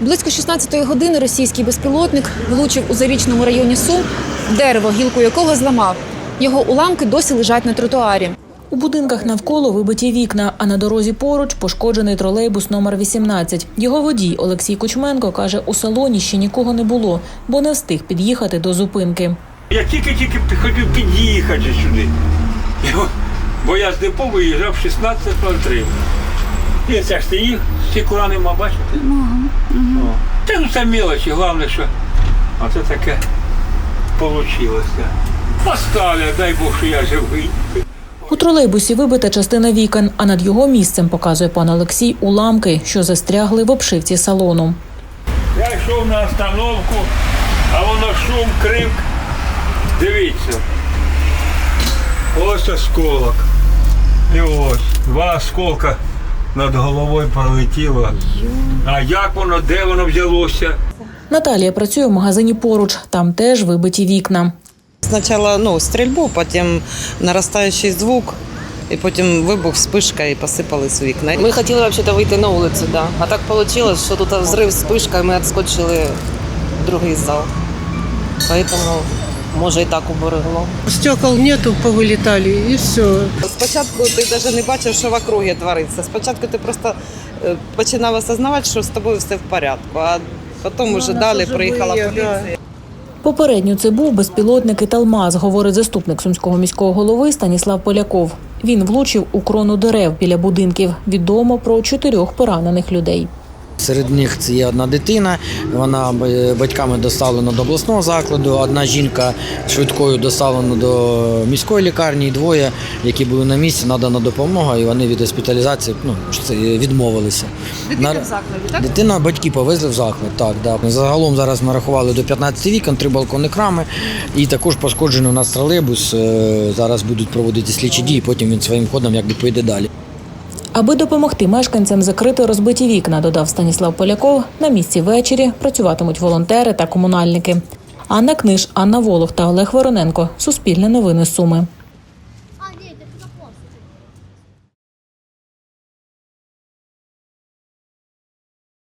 Близько 16-ї години російський безпілотник влучив у зарічному районі Сум дерево, гілку якого зламав. Його уламки досі лежать на тротуарі. У будинках навколо вибиті вікна, а на дорозі поруч пошкоджений тролейбус номер 18. Його водій Олексій Кучменко каже, у салоні ще нікого не було, бо не встиг під'їхати до зупинки. Я тільки-тільки хотів під'їхати сюди. Бо я з депо виїжджав 16.03. І це ж стоїть, стекла нема, бачите? О. Та ну це мелочі, головне, що оце таке вийшло. Поставлю, дай Бог, що я живий. У тролейбусі вибита частина вікон, а над його місцем показує пан Олексій уламки, що застрягли в обшивці салону. Я йшов на остановку, а воно шум, крик. Дивіться. Ось осколок. І ось. Два осколка над головою пролетіло. А як воно, де воно взялося? Наталія працює в магазині поруч, там теж вибиті вікна. Сначала ну, стрільбу, потім наростаючий звук, і потім вибух, вспишка і посипались вікна. Мы хотели вообще-то выйти на улицу, да. А так получилось, что тут взрыв, вспышка, и мы отскочили в другий зал. Поэтому, може, і так уберегло. Стекол нету, повылетали, и все. Спочатку ти навіть не бачив, що в округі твориться. Спочатку ти просто е, починав осознавати, що з тобою все в порядку, а потім вже далі приїхала живі, поліція. Попередньо це був безпілотник Італмаз, говорить заступник сумського міського голови Станіслав Поляков. Він влучив у крону дерев біля будинків. Відомо про чотирьох поранених людей. Серед них це є одна дитина. Вона е, батьками доставлена до обласного закладу. Одна жінка швидкою доставлена до міської лікарні. і Двоє, які були на місці, надана допомога, і вони від госпіталізації ну, відмовилися. Дитина в закладі, так? Дитина батьки повезли в заклад. Так, да. Загалом зараз нарахували до 15 вікон, три балконних рами, і також пошкоджений у нас тролейбус. Е, Зараз будуть проводити слідчі дії, потім він своїм ходом якби поїде далі. Аби допомогти мешканцям закрити розбиті вікна, додав Станіслав Поляков. На місці ввечері працюватимуть волонтери та комунальники. Анна Книж, Анна Волох та Олег Вороненко. Суспільне новини Суми.